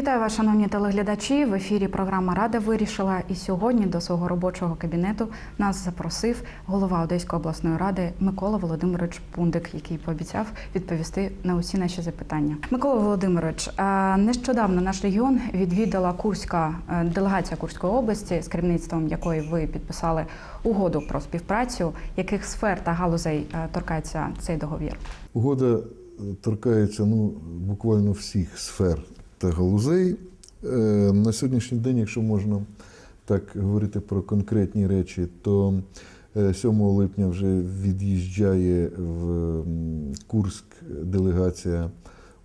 Вітаю вас, шановні телеглядачі. В ефірі програма Рада вирішила. І сьогодні до свого робочого кабінету нас запросив голова Одеської обласної ради Микола Володимирович Пундик, який пообіцяв відповісти на усі наші запитання. Микола Володимирович, нещодавно наш регіон відвідала Курська е, делегація Курської області, з керівництвом якої ви підписали угоду про співпрацю. Яких сфер та галузей е, торкається цей договір? Угода е, торкається ну, буквально всіх сфер та галузей. Е, На сьогоднішній день, якщо можна так говорити про конкретні речі, то е, 7 липня вже від'їжджає в Курськ делегація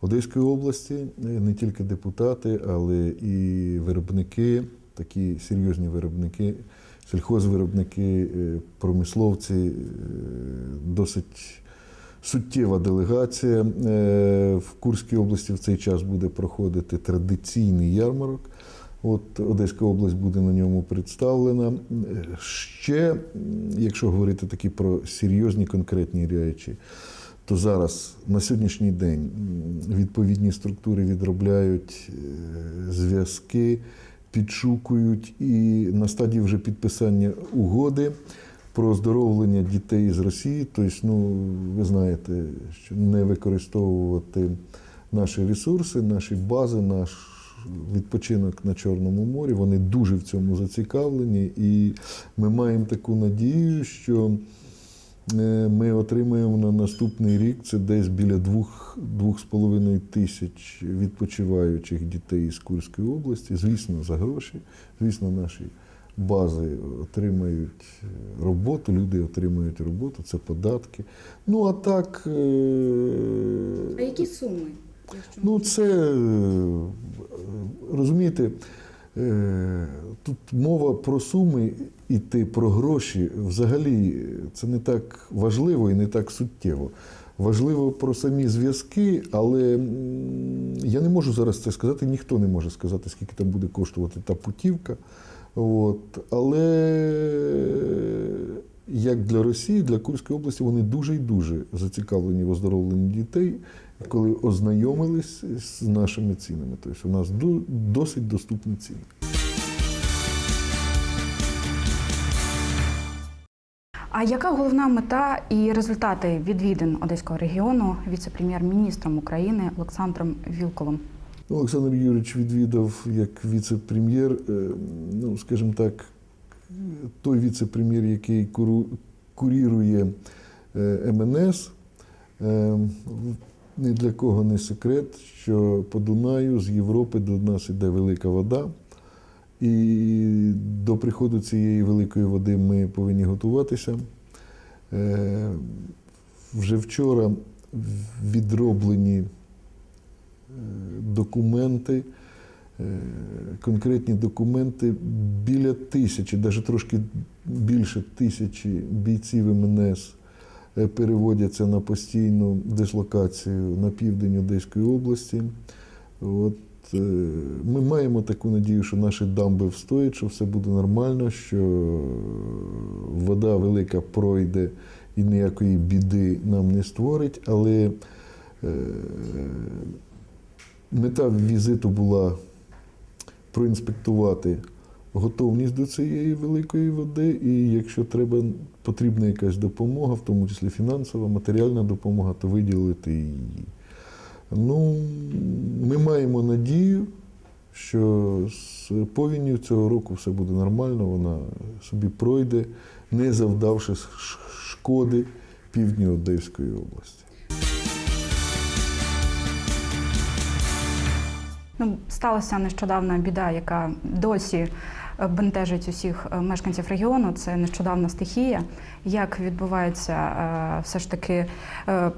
Одеської області, Е, не тільки депутати, але і виробники, такі серйозні виробники, сільхозвиробники, е, промисловці, е, досить суттєва делегація. Е, В Курській області в цей час буде проходити традиційний ярмарок. От Одеська область буде на ньому представлена. Е, Ще, якщо говорити такі про серйозні конкретні речі, то зараз на сьогоднішній день відповідні структури відробляють е, зв'язки, підшукують і на стадії вже підписання угоди про оздоровлення дітей з Росії. Тобто, ну, ви знаєте, що не використовувати наші ресурси, наші бази, наш відпочинок на Чорному морі. Вони дуже в цьому зацікавлені, і ми маємо таку надію, що е, ми отримаємо на наступний рік це десь біля двох, двох з половиною тисяч відпочиваючих дітей з Курської області. Звісно, за гроші. Звісно, наші бази отримають е, роботу, люди отримують роботу, це податки. Ну а так. е, А які суми? Ну, це е, розумієте, тут мова про суми іти про гроші. Взагалі це не так важливо і не так суттєво. Важливо про самі зв'язки, але я не можу зараз це сказати, ніхто не може сказати, скільки там буде коштувати та путівка. От. Але як для Росії, для Курської області, вони дуже і дуже зацікавлені в оздоровленні дітей, коли ознайомились з нашими цінами. Тобто у нас досить доступні ціни. А яка головна мета і результати відвідин Одеського регіону віце-прем'єр-міністром України Олександром Вілковим? Ну, Олександр Юрійович відвідав як віце-прем'єр, е, ну, скажімо так, той віце-прем'єр, який курірує е, МНС. Е, Ні для кого не секрет, що по Дунаю з Європи до нас іде велика вода. І до приходу цієї великої води ми повинні готуватися. Вже вчора відроблені документи, е, конкретні документи біля тисячі, навіть трошки більше тисячі бійців МНС е, переводяться на постійну дислокацію на південь Одеської області. От, е, ми маємо таку надію, що наші дамби встоять, що все буде нормально, що вода велика пройде і ніякої біди нам не створить, але Мета візиту була проінспектувати готовність до цієї великої води, і якщо треба, потрібна якась допомога, в тому числі фінансова, матеріальна допомога, то виділити її. Ну, ми маємо надію, що з повінню цього року все буде нормально, вона собі пройде, не завдавши шкоди півдню Одеської області. Ну, сталася нещодавна біда, яка досі е, бентежить усіх е, мешканців регіону. Це нещодавна стихія. Як відбувається е, все ж таки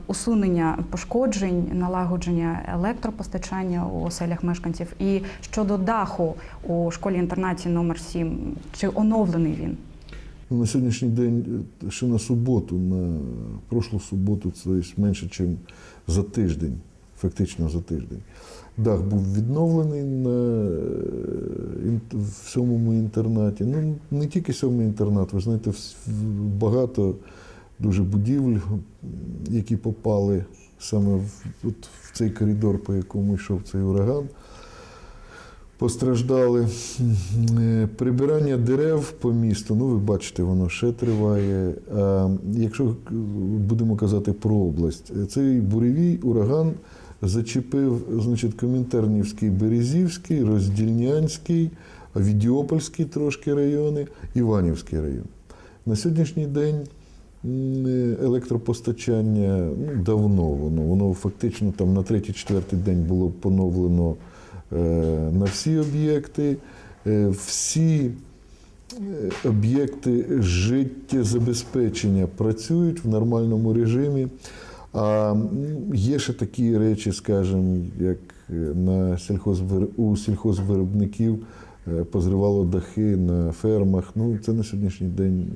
усунення пошкоджень, налагодження електропостачання у оселях мешканців? І щодо даху у школі-інтернаті номер 7 чи оновлений він? Ну, На сьогоднішній день, ще на суботу, на прошлу суботу, це менше, ніж за тиждень, фактично за тиждень. Дах був відновлений на е, в сьомому інтернаті. Ну, не тільки сьомий інтернат, ви знаєте, багато дуже будівель, які попали саме в, от, в цей коридор, по якому йшов цей ураган. Постраждали. Е, Прибирання дерев по місту, ну ви бачите, воно ще триває. А якщо будемо казати про область, цей буревій ураган зачепив значить, Комінтернівський, Березівський, Роздільнянський, Відіопольський трошки райони, Іванівський район. На сьогоднішній день електропостачання ну, давно воно, воно фактично там на третій-четвертий день було поновлено е, на всі об'єкти. Е, Всі е, об'єкти життєзабезпечення працюють в нормальному режимі. А є ще такі речі, скажімо, як е, на сільхозвир... у сільхозвиробників е, позривало дахи на фермах. Ну, це на сьогоднішній день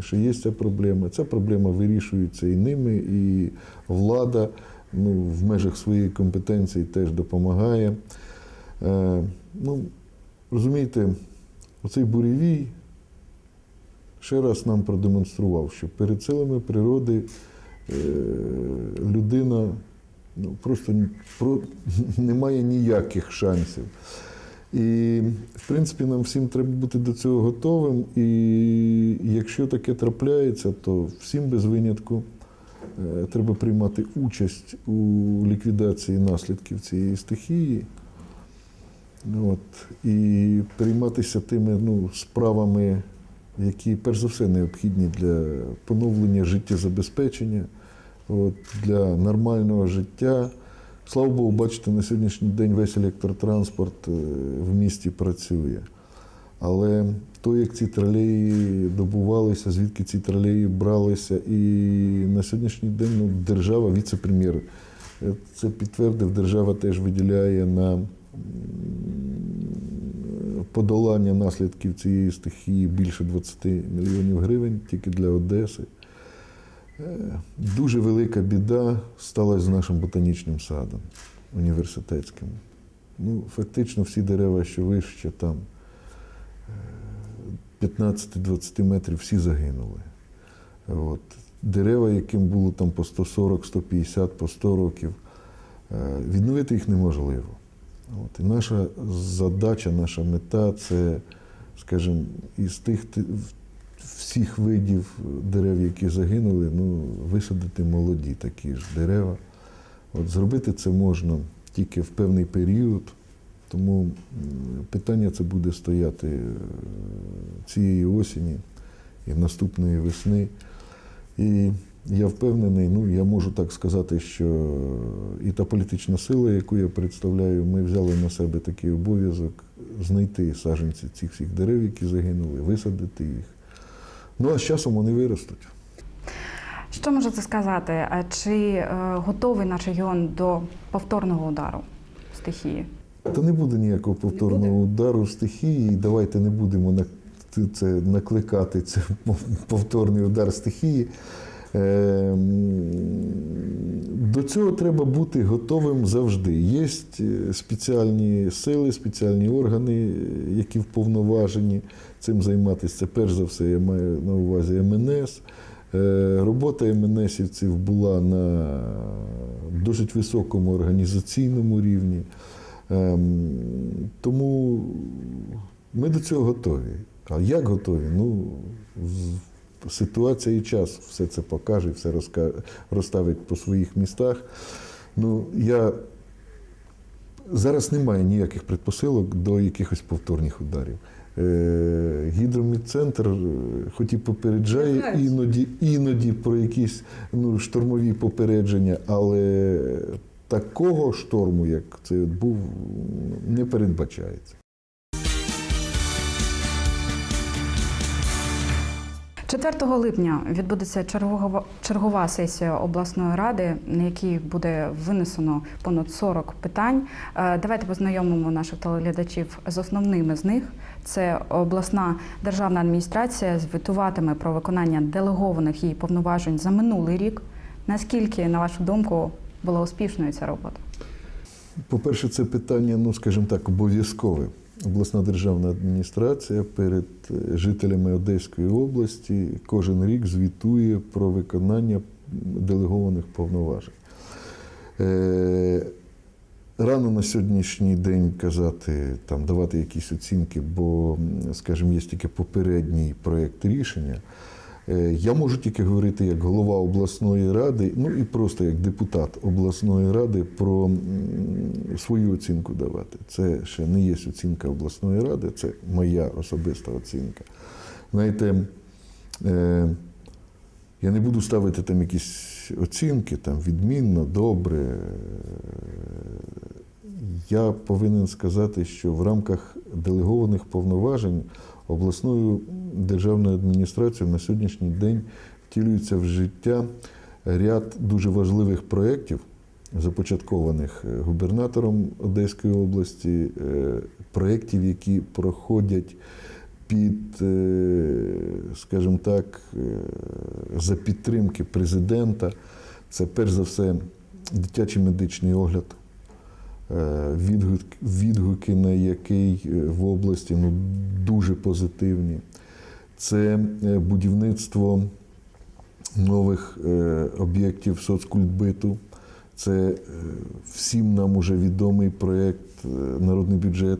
ще є ця проблема. Ця проблема вирішується і ними, і влада ну, в межах своєї компетенції теж допомагає. Е, ну, розумієте, оцей буревій ще раз нам продемонстрував, що перед силами природи людина ну, просто про, не має ніяких шансів. І, в принципі, нам всім треба бути до цього готовим. І якщо таке трапляється, то всім без винятку е, треба приймати участь у ліквідації наслідків цієї стихії. От, і прийматися тими ну, справами, які перш за все необхідні для поновлення життєзабезпечення, от, для нормального життя. Слава Богу, бачите, на сьогоднішній день весь електротранспорт е, в місті працює. Але то, як ці тролеї добувалися, звідки ці тролеї бралися, і на сьогоднішній день ну, держава, віце-прем'єр, е, це підтвердив, держава теж виділяє на подолання наслідків цієї стихії більше 20 мільйонів гривень тільки для Одеси. Е, Дуже велика біда сталася з нашим ботанічним садом університетським. Ну, фактично всі дерева, що вище, там е, 15-20 метрів, всі загинули. От. Дерева, яким було там по 140, 150, по 100 років, е, відновити їх неможливо. От. І наша задача, наша мета це, скажімо, із тих всіх видів дерев, які загинули, ну, висадити молоді такі ж дерева. От зробити це можна тільки в певний період, тому питання це буде стояти е, цієї осені і наступної весни. І я впевнений, ну я можу так сказати, що і та політична сила, яку я представляю, ми взяли на себе такий обов'язок знайти саджанці цих всіх дерев, які загинули, висадити їх. Ну а з часом вони виростуть. Що можете сказати? Чи е, готовий наш регіон до повторного удару стихії? Та не буде ніякого повторного удару стихії. і Давайте не будемо на це накликати це повторний удар стихії. Е, м, До цього треба бути готовим завжди. Є спеціальні сили, спеціальні органи, е, які вповноважені цим займатися. Це перш за все, я маю на увазі МНС. Е, Робота МНСівців була на досить високому організаційному рівні. Ем, Тому ми до цього готові. А як готові? Ну, ситуація і час все це покаже, все розставить по своїх містах. Ну, я зараз немає ніяких предпосилок до якихось повторних ударів. Е, Гідромідцентр, е, хоч і попереджає іноді, іноді про якісь ну, штормові попередження, але такого шторму, як це був, не передбачається. 4 липня відбудеться чергова, чергова сесія обласної ради, на якій буде винесено понад 40 питань. Е, Давайте познайомимо наших телеглядачів з основними з них. Це обласна державна адміністрація звітуватиме про виконання делегованих їй повноважень за минулий рік. Наскільки, на вашу думку, була успішною ця робота? По-перше, це питання, ну скажімо так, обов'язкове. Обласна державна адміністрація перед е, жителями Одеської області кожен рік звітує про виконання делегованих повноважень. Е, Рано на сьогоднішній день казати, там, давати якісь оцінки, бо, скажімо, є тільки попередній проєкт рішення. Е, Я можу тільки говорити як голова обласної ради, ну і просто як депутат обласної ради про свою оцінку давати. Це ще не є оцінка обласної ради, це моя особиста оцінка. Знаєте, е, я не буду ставити там якісь оцінки, там відмінно, добре. Я повинен сказати, що в рамках делегованих повноважень обласною державною адміністрацією на сьогоднішній день втілюється в життя ряд дуже важливих проєктів, започаткованих е, губернатором Одеської області, е, проєктів, які проходять під, е, скажімо так, за підтримки президента. Це перш за все дитячий медичний огляд, е, відгук- відгуки на який е, в області ну, дуже позитивні. Це е, будівництво нових об'єктів соцкультбиту. Це всім нам уже відомий проєкт Народний бюджет,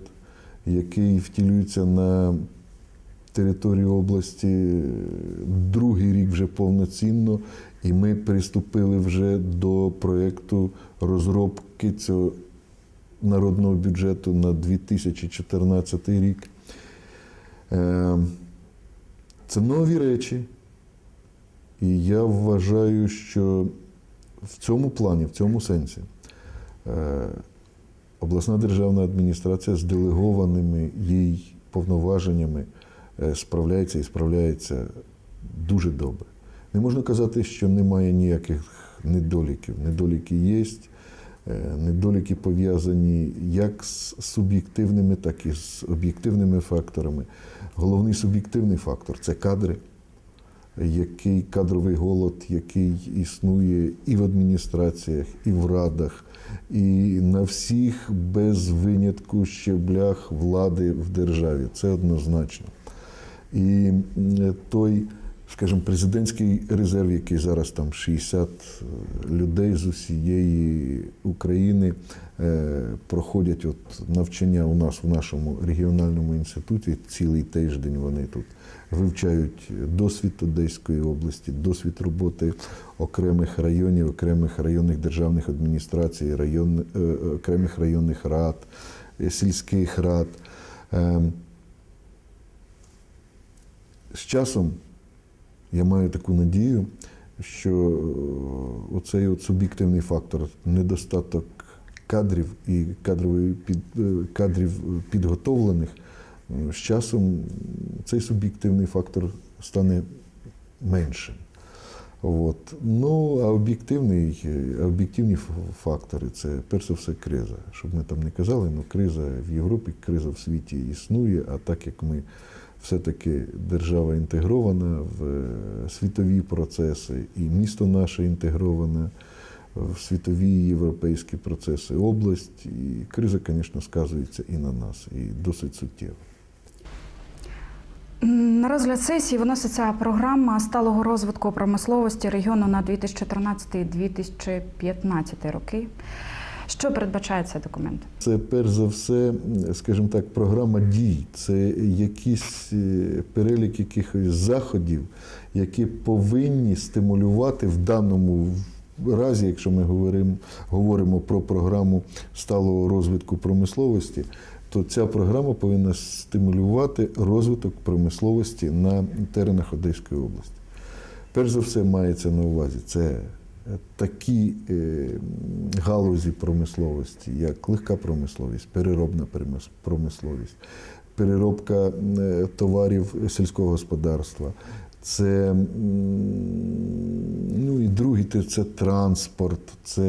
який втілюється на території області другий рік вже повноцінно, і ми приступили вже до проєкту розробки цього народного бюджету на 2014 рік. Е, Це нові речі. І я вважаю, що в цьому плані, в цьому сенсі, е, обласна державна адміністрація з делегованими їй повноваженнями е, справляється і справляється дуже добре. Не можна казати, що немає ніяких недоліків. Недоліки є. Е, Недоліки пов'язані як з суб'єктивними, так і з об'єктивними факторами. Головний суб'єктивний фактор це кадри, який кадровий голод, який існує і в адміністраціях, і в радах, і на всіх без винятку щеблях влади в державі. Це однозначно. І той, скажімо, президентський резерв, який зараз там 60 людей з усієї України е, проходять от навчання у нас в нашому регіональному інституті. Цілий тиждень вони тут вивчають досвід Одеської області, досвід роботи окремих районів, окремих районних державних адміністрацій, район, е, е, окремих районних рад, е, сільських рад. Ем, з часом я маю таку надію, що е, оцей от суб'єктивний фактор, недостаток кадрів і кадрової під, е, кадрів підготовлених, е, з часом цей суб'єктивний фактор стане меншим. От. Ну, а об'єктивний, об'єктивні фактори це перш за все криза. Щоб ми там не казали, ну криза в Європі, криза в світі існує, а так як ми все-таки держава інтегрована в е, світові процеси, і місто наше інтегроване в світові європейські процеси, область, і криза, звісно, сказується і на нас, і досить суттєво. На розгляд сесії виноситься програма сталого розвитку промисловості регіону на 2014-2015 роки. Що передбачає цей документ? Це перш за все, скажімо так, програма дій. Це якийсь е, перелік якихось заходів, які повинні стимулювати в даному разі, якщо ми говоримо, говоримо про програму сталого розвитку промисловості, то ця програма повинна стимулювати розвиток промисловості на теренах Одеської області. Перш за все мається на увазі це такі е, галузі промисловості, як легка промисловість, переробна промисловість, переробка е, товарів сільського господарства. Це ну і другий це транспорт, це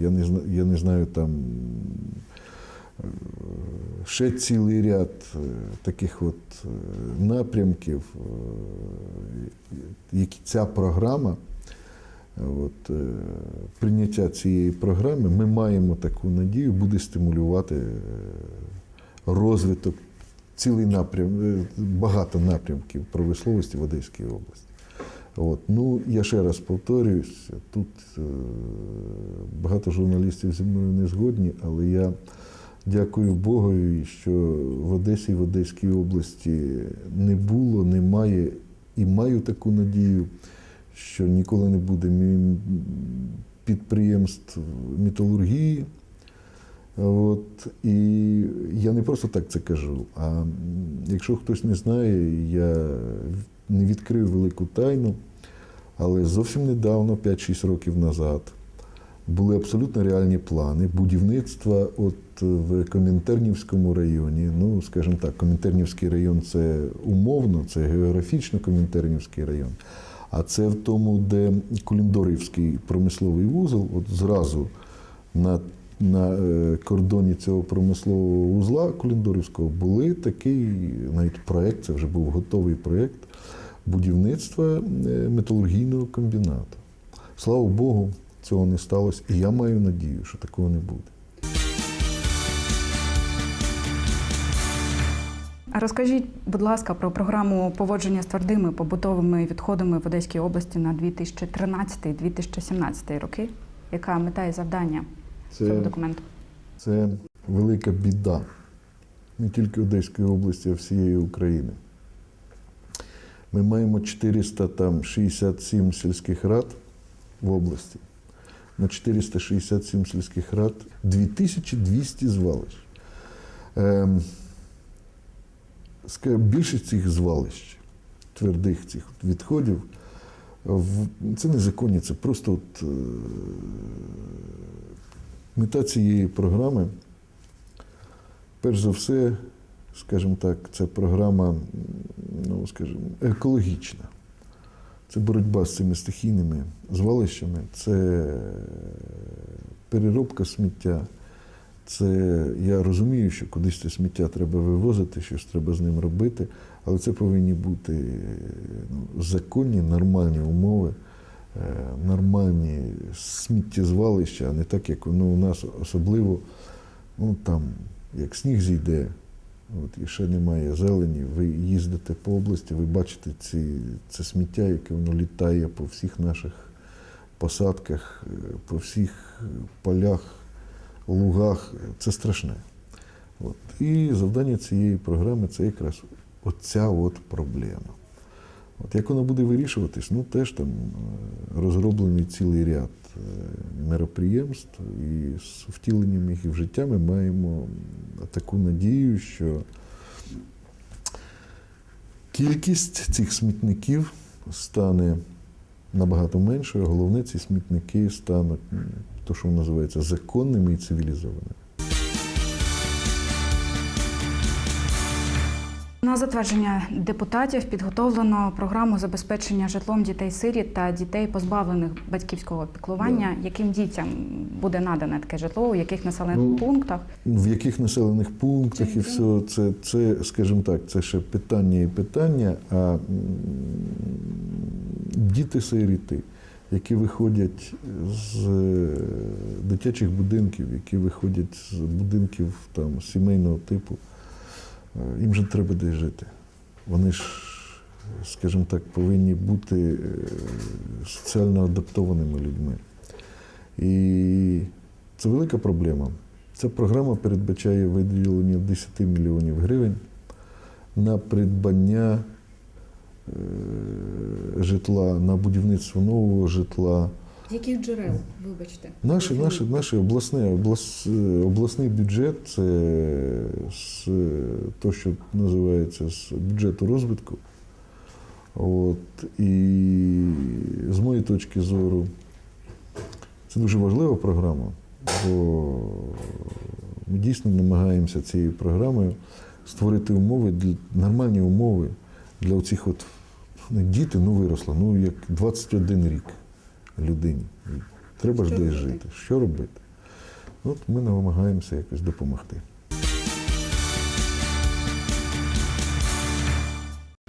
я не знаю, я не знаю там ще цілий ряд е, таких от е, напрямків, е, які ця програма, от, прийняття цієї програми, ми маємо таку надію, буде стимулювати розвиток цілий напрям, багато напрямків промисловості в Одеській області. От. Ну, я ще раз повторююсь, тут багато журналістів зі мною не згодні, але я дякую Богові, що в Одесі в Одеській області не було, немає і маю таку надію, що ніколи не буде підприємств металургії. От, і я не просто так це кажу. А якщо хтось не знає, я не відкрив велику тайну, але зовсім недавно, 5-6 років назад, були абсолютно реальні плани будівництва от в Комінтернівському районі. Ну, скажімо так, Комінтернівський район це умовно, це географічно Комінтернівський район. А це в тому, де Куліндорівський промисловий вузол, от зразу на, на е, кордоні цього промислового вузла Куліндорівського були такий навіть проєкт, це вже був готовий проєкт будівництва е, металургійного комбінату. Слава Богу, цього не сталося, і я маю надію, що такого не буде. А Розкажіть, будь ласка, про програму поводження з твердими побутовими відходами в Одеській області на 2013-2017 роки. Яка мета і завдання цього документу? Це велика біда не тільки Одеської області, а всієї України. Ми маємо 467 сільських рад в області. На 467 сільських рад 2200 звалищ. Ем, більшість цих звалищ, твердих цих відходів, це незаконні, це просто от, е, мета цієї програми, перш за все, скажімо так, це програма, ну, скажімо, екологічна. Це боротьба з цими стихійними звалищами, це переробка сміття. Це я розумію, що кудись це сміття треба вивозити, щось треба з ним робити, але це повинні бути ну, законні, нормальні умови, е, нормальні сміттєзвалища, а не так, як ну, у нас особливо, ну там, як сніг зійде, от, і ще немає зелені, ви їздите по області, ви бачите ці, це сміття, яке воно літає по всіх наших посадках, по всіх полях, лугах. Це страшне. От. І завдання цієї програми це якраз оця от проблема. От як вона буде вирішуватись, ну теж там е, розроблений цілий ряд е, мероприємств, і з втіленням їх в життя ми маємо таку надію, що кількість цих смітників стане набагато меншою, головне, ці смітники стануть, то, що називається, законними і цивілізованими. На затвердження депутатів підготовлено програму забезпечення житлом дітей сиріт та дітей, позбавлених батьківського піклування. Яким дітям буде надане таке житло, у яких населених Ну, пунктах? В яких населених пунктах і все, це, це, скажімо так, це ще питання і питання, а діти-сироти, які виходять з е, дитячих будинків, які виходять з будинків там, сімейного типу, їм же треба десь жити. Вони ж, скажімо так, повинні бути е, соціально адаптованими людьми. І це велика проблема. Ця програма передбачає виділення 10 мільйонів гривень на придбання е, житла, на будівництво нового житла. З яких джерел, вибачте? Наш, наш, наш обласний, облас, е, обласний бюджет це з то, що називається з бюджету розвитку. От, і з моєї точки зору, це дуже важлива програма, бо ми дійсно намагаємося цією програмою створити умови, для, нормальні умови для оцих от ну, діти, ну виросло, ну як 21 рік людині. Треба ж десь жити. Що робити? От ми намагаємося якось допомогти.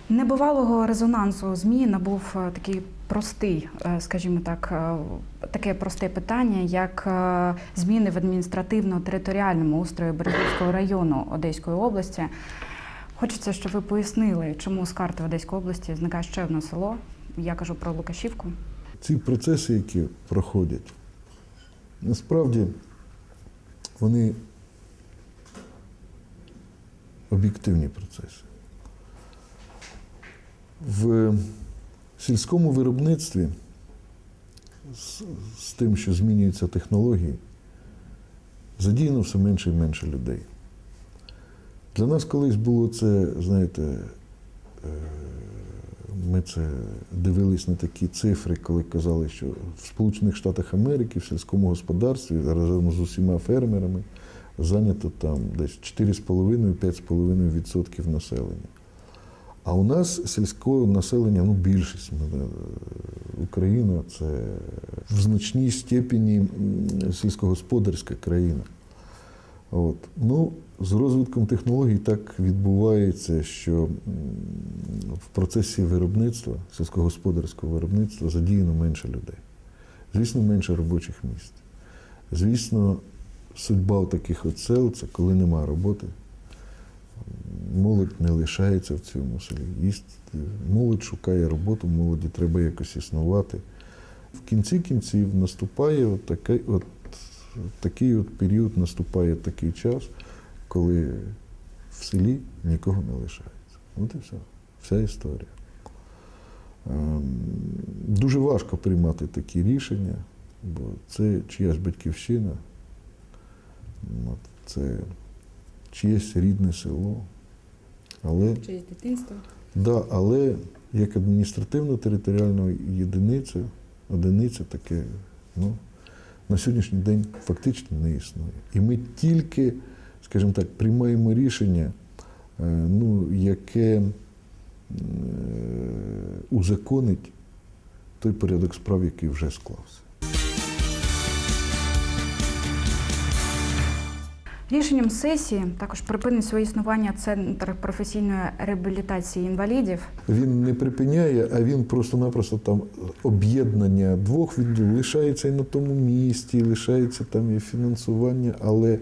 Небувалого резонансу ЗМІ набув е, такий простий, е, скажімо так, е, таке просте питання, як зміни в адміністративно-територіальному устрої Березівського району Одеської області. Хочеться, щоб ви пояснили, чому з карти Одеської області зникає ще одне село, Я кажу про Лукашівку. Ці процеси, які проходять, насправді вони об'єктивні процеси. В сільському виробництві з, з тим, що змінюються технології, задіяно все менше і менше людей. Для нас колись було це, знаєте, е, ми це дивились на такі цифри, коли казали, що в Сполучених Штатах Америки в сільському господарстві разом з усіма фермерами зайнято там десь 4,5-5,5% населення. А у нас сільського населення, ну більшість е, Україна це в значній степені сільськогосподарська країна. От. Ну, з розвитком технологій так відбувається, що в процесі виробництва, сільськогосподарського виробництва задіяно менше людей. Звісно, менше робочих місць. Звісно, судьба таких от сел це коли нема роботи. Молодь не лишається в цьому селі. Їсть, молодь шукає роботу, молоді треба якось існувати. В кінці кінців наступає от такий, от, такий от період, наступає такий час, коли в селі нікого не лишається. От і все. Вся історія. Ем, Дуже важко приймати такі рішення, бо це чиясь батьківщина, це чиєсь рідне село. Але Чиєсь дитинство. Да, але як адміністративно-територіальна єдиниця, одиниця таке, ну, на сьогоднішній день фактично не існує. І ми тільки, скажімо так, приймаємо рішення, е, ну, яке е, узаконить той порядок справ, який вже склався. Рішенням сесії також припинить своє існування Центр професійної реабілітації інвалідів. Він не припиняє, а він просто-напросто там об'єднання двох він лишається і на тому місці, лишається там і фінансування, але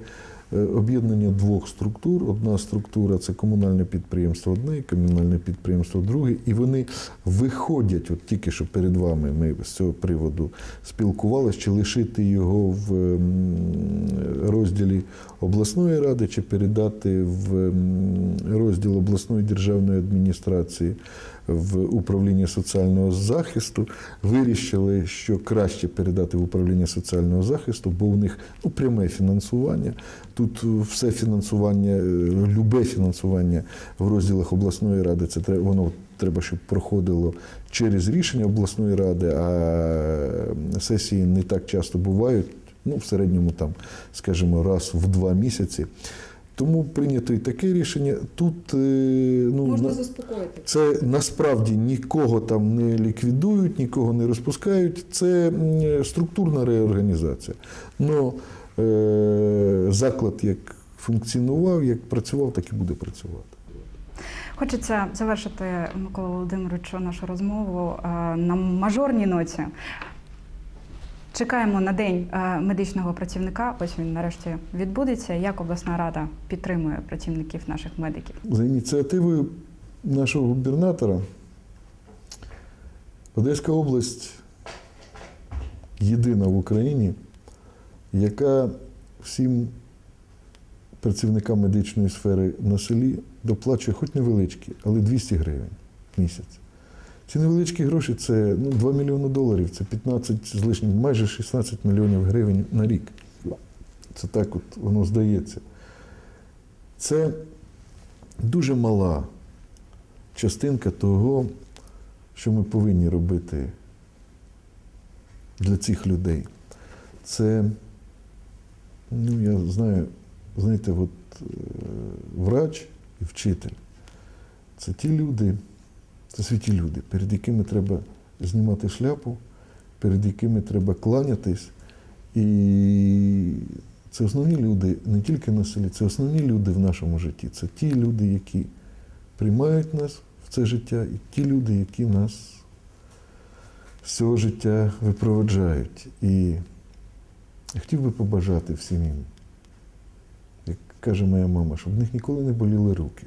об'єднання двох структур. Одна структура це комунальне підприємство одне, комунальне підприємство друге, і вони виходять, от тільки що перед вами ми з цього приводу спілкувалися, чи лишити його в розділі обласної ради, чи передати в розділ обласної державної адміністрації в управління соціального захисту. Вирішили, що краще передати в управління соціального захисту, бо у них ну, пряме фінансування. Тут все фінансування, е, любе фінансування в розділах обласної ради, це воно треба, щоб проходило через рішення обласної ради, а сесії не так часто бувають. Ну, в середньому там, скажімо, раз в два місяці. Тому прийнято і таке рішення. Тут е, ну, Можна заспокоїти. це насправді нікого там не ліквідують, нікого не розпускають. Це структурна реорганізація. Но е, заклад як функціонував, як працював, так і буде працювати. Хочеться завершити Микола Володимировичу нашу розмову е, на мажорній ноті. Чекаємо на день е, медичного працівника. Ось він нарешті відбудеться. Як обласна рада підтримує працівників наших медиків? За ініціативою нашого губернатора Одеська область єдина в Україні, яка всім працівникам медичної сфери на селі доплачує хоч невеличкі, але 200 гривень місяць. Ці невеличкі гроші це ну, 2 мільйони доларів, це 15 з лишнім, майже 16 мільйонів гривень на рік. Це так от воно здається. Це дуже мала частинка того, що ми повинні робити для цих людей. Це, ну, я знаю, знаєте, от е, врач і вчитель це ті люди, це святі люди, перед якими треба знімати шляпу, перед якими треба кланятись. І це основні люди не тільки на селі, це основні люди в нашому житті. Це ті люди, які приймають нас в це життя, і ті люди, які нас з цього життя випроводжають. І я хотів би побажати всім їм, як каже моя мама, щоб в них ніколи не боліли руки.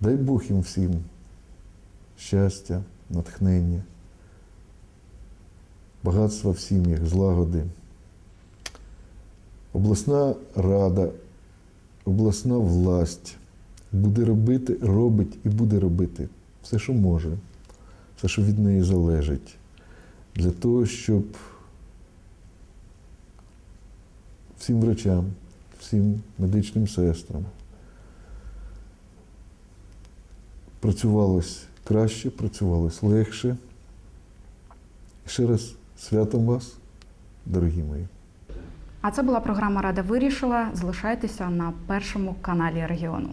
Дай Бог їм всім щастя, натхнення, багатства в сім'ях, злагоди. Обласна рада, обласна власть буде робити, робить і буде робити все, що може, все, що від неї залежить, для того, щоб всім врачам, всім медичним сестрам працювалось краще, працювалось легше. І ще раз святом вас, дорогі мої. А це була програма Рада вирішила. Залишайтеся на першому каналі регіону.